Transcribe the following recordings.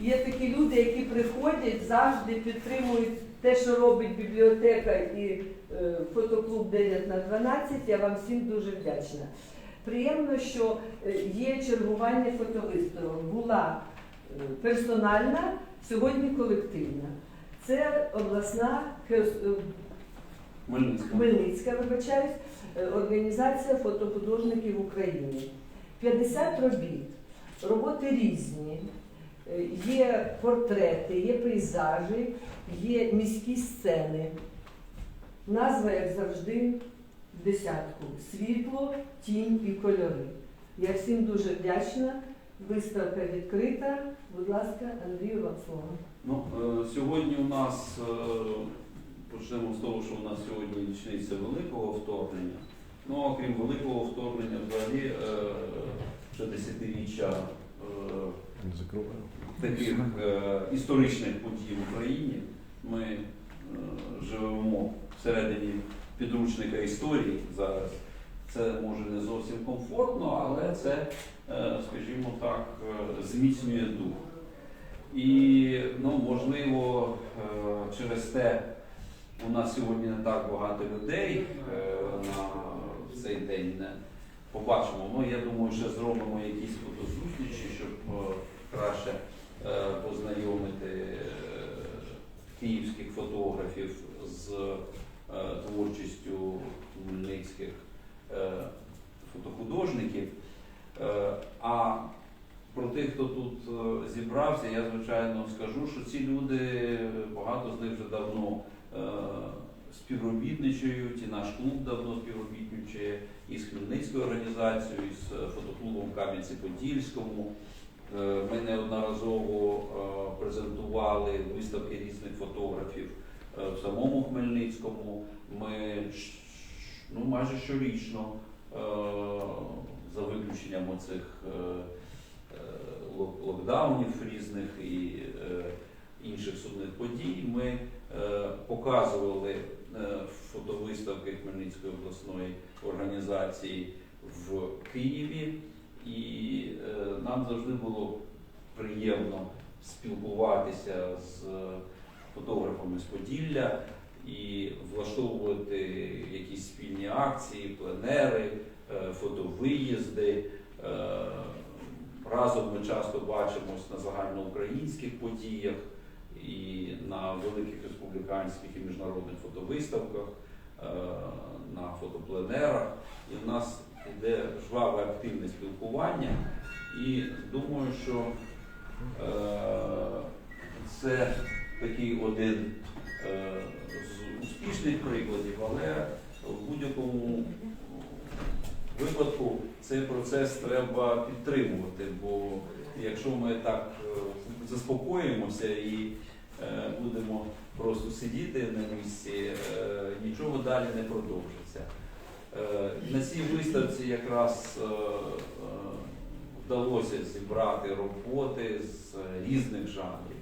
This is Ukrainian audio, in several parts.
Є такі люди, які приходять, завжди підтримують те, що робить бібліотека і е, фотоклуб 9 на 12. Я вам всім дуже вдячна. Приємно, що е, є чергування фотовиставок. Була е, персональна, сьогодні колективна. Це обласна Хмельницька. Хмельницька, вибачаюсь, організація фотохудожників України. 50 робіт, роботи різні. Е, Є портрети, є пейзажі, є міські сцени. Назва, як завжди, десятку: світло, тінь і кольори. Я всім дуже вдячна. Виставка відкрита. Будь ласка, Андрію вам. Ну, е, сьогодні у нас е, почнемо з того, що у нас сьогодні річниця великого вторгнення. Ну, а крім великого вторгнення, взагалі е, вже десятиріччя. Таких е, історичних подій в Україні. Ми е, живемо всередині підручника історії зараз. Це може не зовсім комфортно, але це, е, скажімо так, е, зміцнює дух. І ну, можливо, е, через те у нас сьогодні не так багато людей е, на цей день не побачимо. Ну, я думаю, що зробимо якісь фотозустрічі, щоб е, краще е, познайомити е, київських фотографів з е, творчістю хмельницьких фотохудожників. А про тих, хто тут зібрався, я звичайно скажу, що ці люди, багато з них вже давно співробітничають, і наш клуб давно співробітничає із Хмельницькою організацією, із фотоклубом Кам'янці-Подільському. Е, Ми неодноразово е, презентували виставки різних фотографів е, в самому Хмельницькому. Ми ну, майже щорічно, за виключенням оцих лок- локдаунів різних і інших судних подій, ми показували фотовиставки Хмельницької обласної організації в Києві. І е, нам завжди було приємно спілкуватися з фотографами з Поділля і влаштовувати якісь спільні акції, пленери, е, фотовиїзди. Е, Разом ми часто бачимось на загальноукраїнських подіях і на великих республіканських і міжнародних фотовиставках, е, на фотопленерах. І в нас йде жваве активне спілкування. І думаю, що е, це такий один е, з успішних прикладів, але в будь-якому випадку цей процес треба підтримувати, бо якщо ми так е, заспокоїмося і е, будемо просто сидіти на місці, е, нічого далі не продовжиться. Е, На цій виставці якраз е, е, вдалося зібрати роботи з різних жанрів.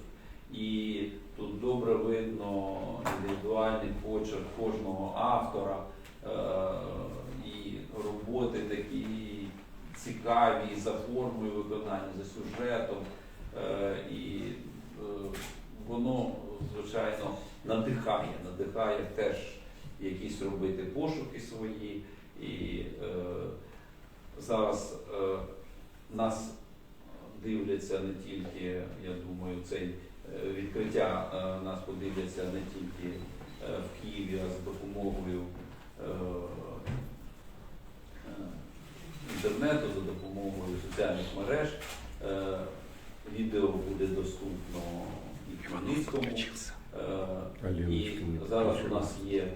І тут добре видно індивідуальний почерк кожного автора. І роботи такі цікаві за формою виконання, за сюжетом. І воно, звичайно, надихає, надихає теж якісь робити пошуки свої. І е, зараз е, нас дивляться не тільки, я думаю, цей е, відкриття е, нас подивляться не тільки е, в Києві, а за допомогою е, е, інтернету, за допомогою соціальних мереж. Е, Відео буде доступно і в Хмельницькому. Е, І зараз у нас є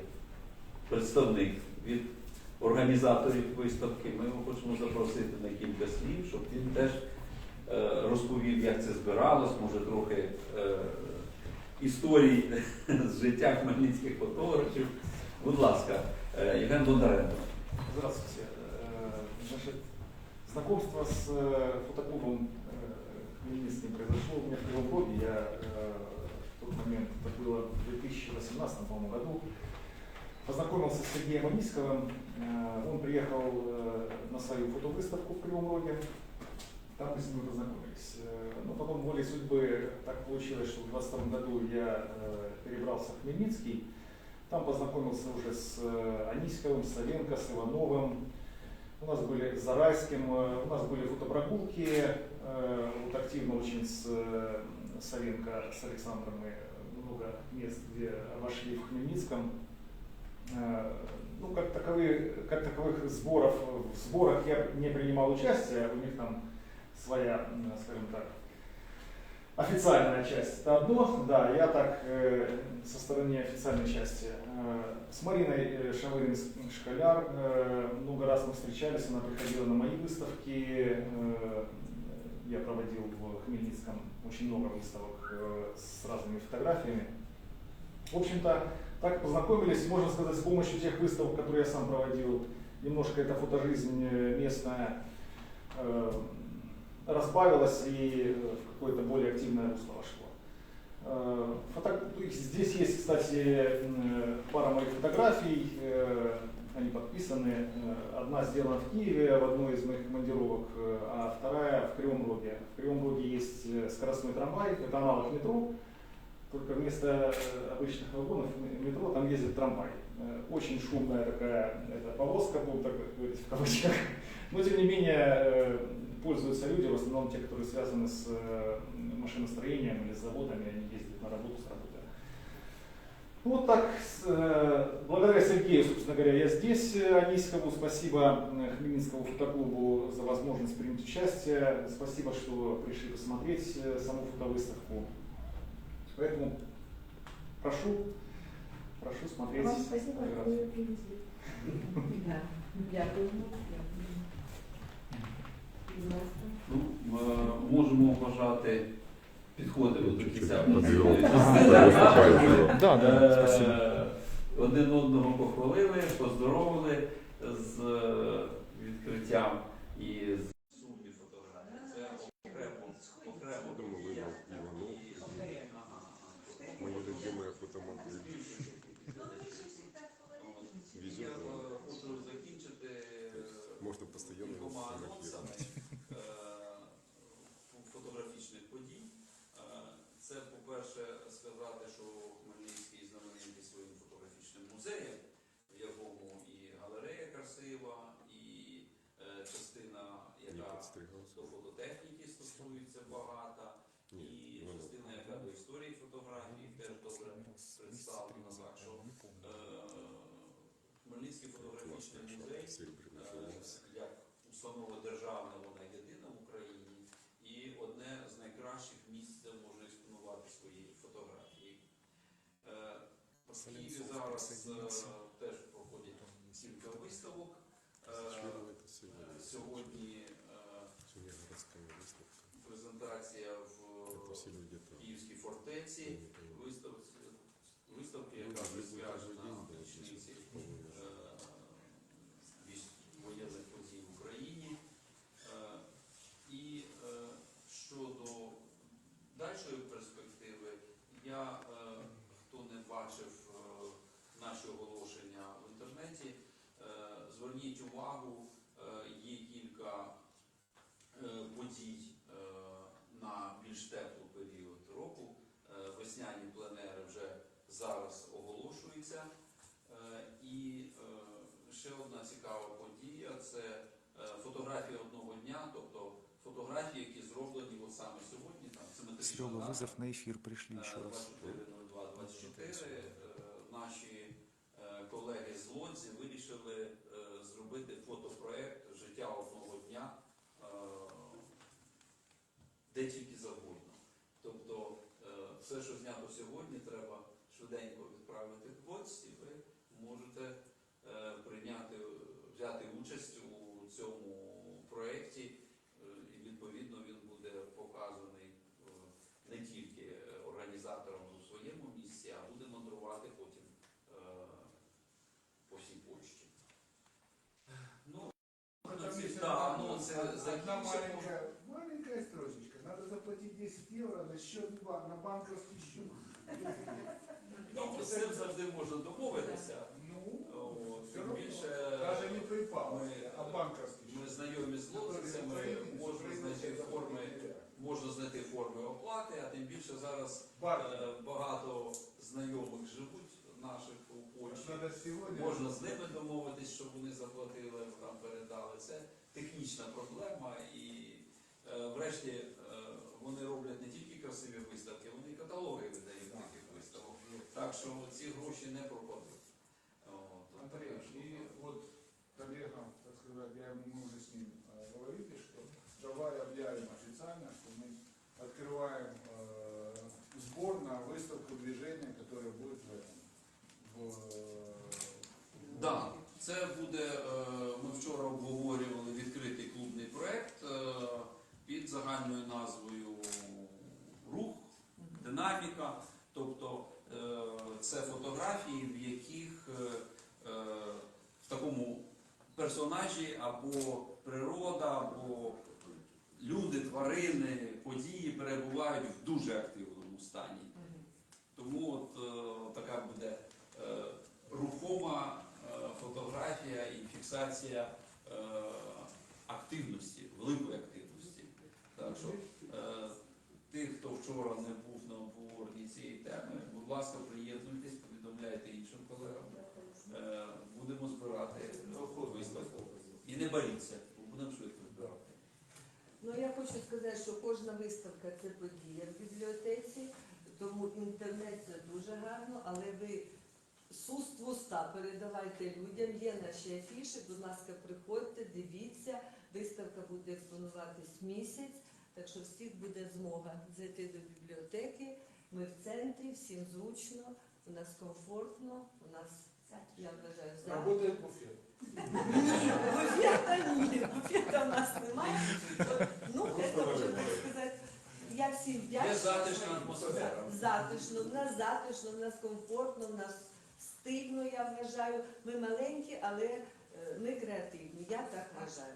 представник від організаторів виставки. Ми його хочемо запросити на кілька слів, щоб він теж е, розповів, як це збиралось, може трохи е, історій з життя хмельницьких фотографів. Будь ласка, е, Євген Бондаренко. Здравствуйте. Э, Значит, знакомство с э, фотоклубом э, Хмельницким произошло у меня в Кривом Роге. Я э, в тот момент, это было в 2018 по-моему, году, познакомился с Сергеем Анисковым. Э, Он приехал э, на свою фотовыставку в Кривом Роге. Там мы с ними познакомились. Э, Но потом волей судьбы так получилось, что в 22 году я перебрался в Хмельницкий. Там познакомился уже с Аниськовым, с Савенко, с Ивановым. У нас были с Зарайским, у нас были фотопрогулки. Вот активно очень с Савенко, с Александром мы много мест, где вошли в Хмельницком. Э, Ну, как, таковые, как таковых сборов, в сборах я не принимал участия, у них там своя, скажем так, официальная часть. Это одно, да, я так э, со стороны официальной части. Э, с Мариной э, Шавырин Школяр э, много раз мы встречались, она приходила на мои выставки, э, я проводил в Хмельницком очень много выставок э, с разными фотографиями. В общем-то, так познакомились, можно сказать, с помощью тех выставок, которые я сам проводил. Немножко эта фотожизнь э, местная э, разбавилась и э, в какое-то более активное русло вошло. Э, фото- Здесь есть, кстати, м, пара моих фотографий, э, они подписаны. Э, Одна сделана в Киеве в одной из моих командировок, э, а вторая в Кривом Роге. В Кривом Роге есть э, скоростной трамвай, это аналог метро, только вместо э, обычных вагонов метро там ездит трамвай. Э, Очень шумная такая эта повозка, будем так говорить в кавычках. Но тем не менее э, пользуются люди, в основном те, которые связаны с машиностроением или с заводами, они ездят на работу с работы. Вот так, благодаря Сергею, собственно говоря, я здесь, Анискову, спасибо Хмельницкому фотоклубу за возможность принять участие, спасибо, что пришли посмотреть саму фотовыставку. Поэтому прошу, прошу смотреть. Вам спасибо, фотографии. ви привезли. Да. Дякуємо. Можемо вважати, підходимо до кінця. Один одного похвалили, поздоровили з відкриттям і з сумні фотографії. Це окремо, окремо. Думаю, подія. Иванов, І- ага, ага. моя любимая фотомодель. От. Везет Я нам. е, хочу закінчити е, Можно постоянно его кількома анонсами фотографировать. е, фо- фотографічних подій. Е, Це, по-перше, сказати, що Хмельницький знаменитий своїм фотографічним музеєм, в якому і галерея красива, і е, частина, Не яка подстригался. до фототехніки стосується багата, і Нет, Иванов. частина, яка до історії фотографії теж добре представлена. Так що е, Хмельницький фотографічний музей Серебряный Е, волос. як установа державна, вона єдина в Україні, і одне з найкращих місць, де можна експонувати свої фотографії. Е, В Києві зараз е, теж проходять кілька виставок. Е, Членом это сегодня. Сьогодні е, Сегодня городская выставка. презентація в Это все люди там. Київській фортеці, Я не понимаю. виставці, виставки, Ну, яка в любой каждый присвячена увагу, е, є кілька е, подій е, на більш теплий період року. Весняні пленери вже зараз оголошуються. І ще одна цікава подія це фотографії одного дня, тобто фотографії, які зроблені от саме сьогодні, там симетрична дата, на эфир пришли е, раз. 24.02.24. Е, Наші колеги з Лодзі вирішили е, зробити фотопроект маленькая, маленькая строчечка. Надо заплатить 10 евро на счет ба- на банковский счет. Ну, з цим завжди можна домовитися. Ну, От, все Тим равно. більше Даже не PayPal, ми, а банковский ми счет. знайомі з лозицями, можна знайти форми, можна знайти форми оплати, а тим більше зараз е, багато знайомих живуть наших у Польщі. Надо сегодня. Можна з ними домовитись, щоб вони заплатили, там передали. Це технічна проблема і е, врешті е, вони роблять не тільки красиві виставки, вони і каталоги видають таких виставок. Так що ці гроші не пропадуть. От, Андрей, и вот коллегам, так сказать, я, мы уже с ним э, говорили, что давай объявим официально, что мы открываем э, сбор на выставку движения, которая будет в этом. В, э, Да, це буде. е, загальною назвою Рух, динаміка. Тобто е, це фотографії, в яких е, е, в такому персонажі або природа, або люди, тварини, події перебувають в дуже активному стані. Тому от така буде рухома фотографія і фіксація активності, великої активності. Так що е, тих, хто вчора не був на обговоренні цієї теми, будь ласка, приєднуйтесь, повідомляйте іншим колегам. Е, будемо збирати виставку. І не боріться, бо будемо швидко збирати. Ну я хочу сказати, що кожна виставка це подія в бібліотеці, тому інтернет це дуже гарно, але ви уста передавайте людям, є наші афіші, будь ласка, приходьте, дивіться, виставка буде експонуватись місяць, так що всіх буде змога зайти до бібліотеки. Ми в центрі, всім зручно, у нас комфортно, у нас, я вважаю, зал. Работает буфет. Ні, буфета ні, буфета в нас немає. Ну, це можна так сказати. Я всім Є вдячна. затишна атмосфера. Затишно, в нас затишно, в нас комфортно, в нас стильно, я вважаю. Ми маленькі, але е, ми креативні. Я так вважаю.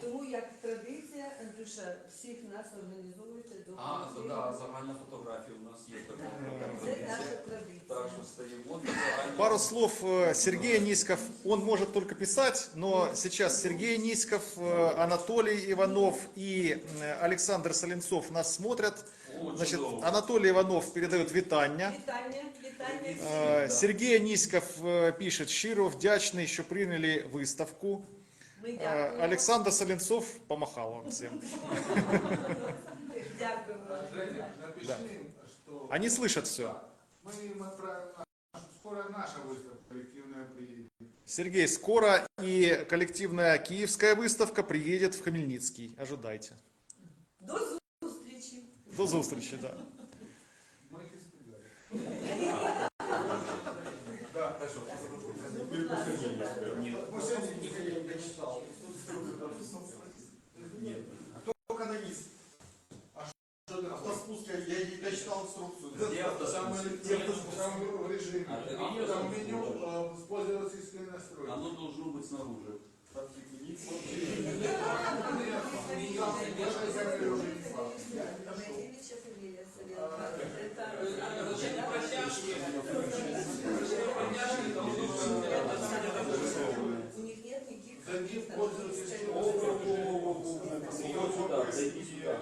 Тому як традиція, Андрюша, всіх нас організовуйте до А, да, колективу. да, загальна фотографія у нас є така. Це наша Так традиція. що стаємо на загальну. Пару слов э, Сергей Низков. Он может только писать, но сейчас Сергей Низков, э, Анатолий Иванов и э, Александр Соленцов нас смотрят. О, Значит, чудово. Анатолий Иванов передает вітання. Вітання, вітання всім. Э, Сергей Низков э, пишет, щиро вдячний, що прийняли виставку. Ми Э, дякуємо. Александр Соленцов помахал вам всем. Дякуємо. Женя, напиши Да. им, что... Они слышат все. Мы им отправим, нашу- скоро наша выставка коллективная приедет. Сергей, скоро и коллективная киевская выставка приедет в Хмельницкий. Ожидайте. До зустрічі. До зустрічі, да. Мы их испугали. Да, Нет. я не дочитал. Нет. Кто каналист? А что спуска? Я не дочитал инструкцию. Где автосамый режим? Там меню используя российские настройки. Оно должно быть снаружи. Это... Зачем протяжки? У них нет никаких... Вот сюда, зайди сюда.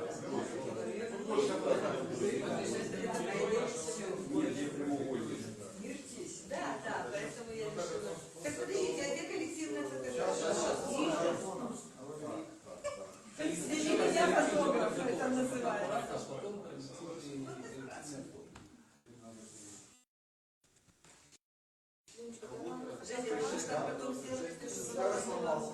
Да, да, поэтому я решила. Женя, можешь так потом сделать, чтобы она сломалась?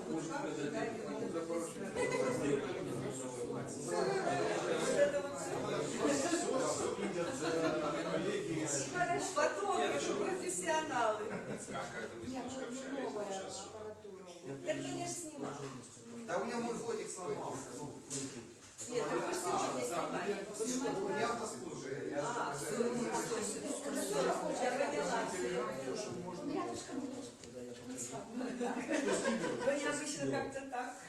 Фотографы, профессионалы. Так меня ж снимал. Да у меня мой фотик сломался. Ну, Нет, так вы что не снимали? у меня автоспуск. Я А, все,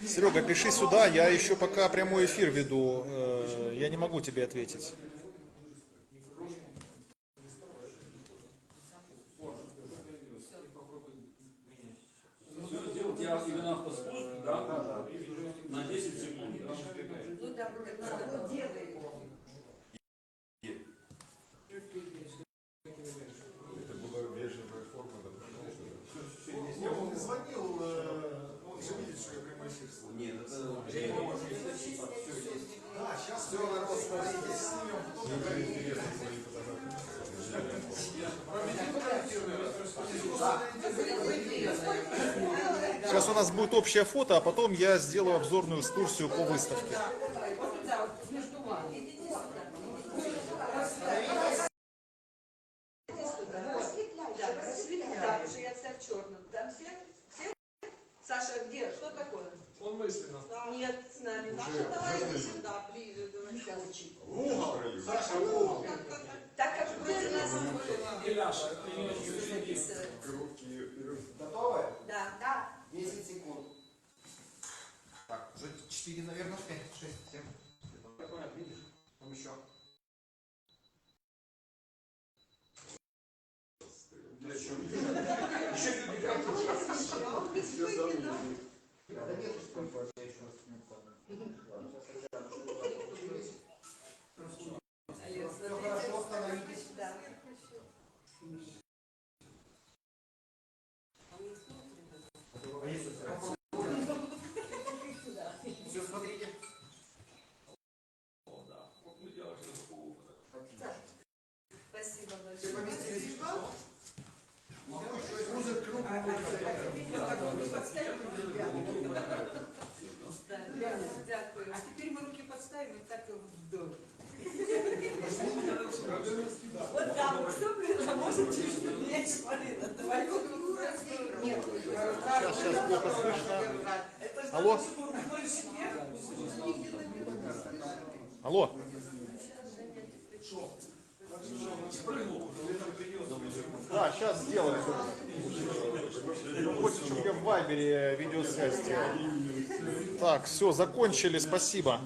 Серега, пиши сюда, я еще пока прямой эфир веду, э, я не могу тебе ответить. Сейчас у нас будет общее фото, а потом я сделаю обзорную экскурсию по выставке. Саша, где? Что такое? Он мысленно. Нет, с нами. Наша, давай сюда, ближе. давай. В угол. Саша, в угол. Так как вы нас Коробки вперед. Готовы? Да, да. 10 секунд. Так, уже 4, наверное, 5, 6, 7. Готовят, видишь? Там еще. Еще Да нет, сколько? Я еще раз не Ой, ну так вдоль. Вот там, кто может чуть меньше смотри Давай, твою Нет, сейчас, сейчас, плохо слышно. Алло? Алло? Да, сейчас сделаем. Хочешь, чем в Вайбере э, видеосвязь. Так, все, закончили, спасибо.